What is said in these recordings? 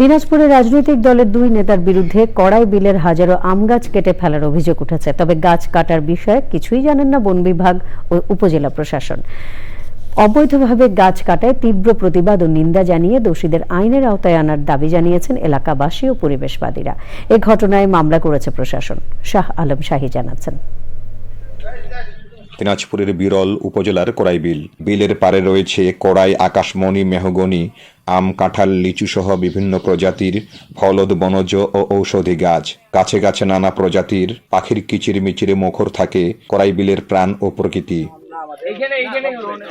দিনাজপুরে রাজনৈতিক দলের দুই নেতার বিরুদ্ধে কড়াই বিলের হাজারো আম গাছ কেটে ফেলার অভিযোগ উঠেছে। তবে গাছ কাটার বিষয়ে কিছুই জানেন না বন বিভাগ ও উপজেলা প্রশাসন। অবৈধভাবে গাছ কাটায় তীব্র প্রতিবাদ ও নিন্দা জানিয়ে দোষীদের আইনের আওতায় আনার দাবি জানিয়েছেন এলাকাবাসী ও পরিবেশবাদীরা। এ ঘটনায় মামলা করেছে প্রশাসন। শাহ আলম শাহী জানাচ্ছেন। দিনাজপুরের বিরল উপজেলার কড়াই বিল। বিলের পারে রয়েছে কড়াই, আকাশমণি, মেহগনি আম, কাঁঠাল, লিচু সহ বিভিন্ন প্রজাতির ফলদ, বনজ ও ঔষধি গাছ। গাছে গাছে নানা প্রজাতির পাখির কিচির মিচিরে মুখর থাকে কড়াই বিলের প্রাণ ও প্রকৃতি।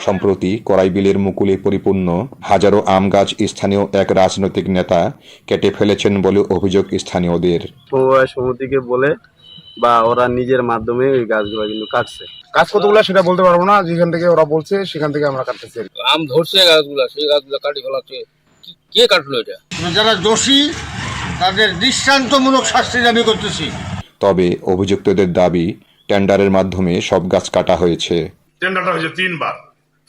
সম্প্রতি কড়াই বিলের মুকুলে পরিপূর্ণ হাজারো আম গাছ স্থানীয় এক রাজনৈতিক নেতা কেটে ফেলেছেন বলে অভিযোগ স্থানীয়দের। সমিতিকে বলে বা ওরা নিজের মাধ্যমে ওই গাছগুলো কিন্তু কাটছে। কাজ কতগুলো সেটা বলতে পারব না যেখান থেকে ওরা বলছে সেখান থেকে আমরা কাটতেছি আম ধরছে গাছগুলা সেই গাছগুলা কাটি ফেলাচ্ছে। কে কাটলো এটা? যারা দোষী তাদের দৃষ্টান্তমূলক শাস্তি দাবি করতেছি। তবে অভিযুক্তদের দাবি টেন্ডারের মাধ্যমে সব গাছ কাটা হয়েছে। টেন্ডারটা হয়েছে তিনবার।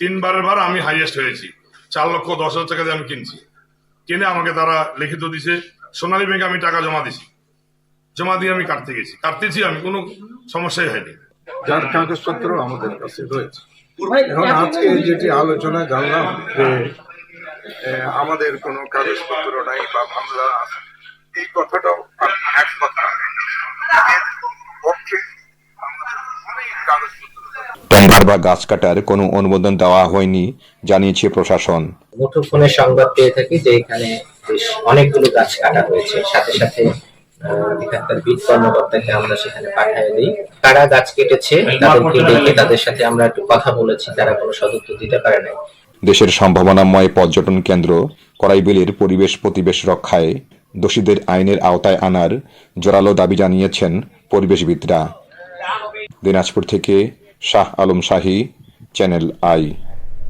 তিনবারের বার আমি হাইয়েস্ট হয়েছি। চার লক্ষ দশ হাজার টাকা দিয়ে আমি কিনছি। কিনে আমাকে তারা লিখিত দিছে সোনালী ব্যাংকে আমি টাকা জমা দিছি। জমা দিয়ে আমি কাটতে গেছি। কাটতেছি আমি কোনো সমস্যাই হয়নি। যার কাগজপত্র আমাদের কাছে রয়েছে। এখন আজকে যেটি আলোচনা জানলাম যে আমাদের কোনো কাগজপত্র নাই বা মামলা এই কথাটাও আমি একমত। পক্ষে টেন্ডার বা গাছ কাটার কোনো অনুমোদন দেওয়া হয়নি জানিয়েছে প্রশাসন। মুঠোফোনে সংবাদ পেয়ে থাকি যে এখানে বেশ অনেকগুলো গাছ কাটা হয়েছে। সাথে সাথে এখানকার কর্মকর্তাকে আমরা সেখানে পাঠিয়ে দিই। কারা গাছ কেটেছে তাদেরকে ডেকে তাদের সাথে আমরা একটু কথা বলেছি তারা কোনো সদুত্তর দিতে পারে নাই। দেশের সম্ভাবনাময় পর্যটন কেন্দ্র করাইবিলের পরিবেশ প্রতিবেশ রক্ষায় দোষীদের আইনের আওতায় আনার জোরালো দাবি জানিয়েছেন পরিবেশবিদরা। দিনাজপুর থেকে শাহ আলম শাহী চ্যানেল আই।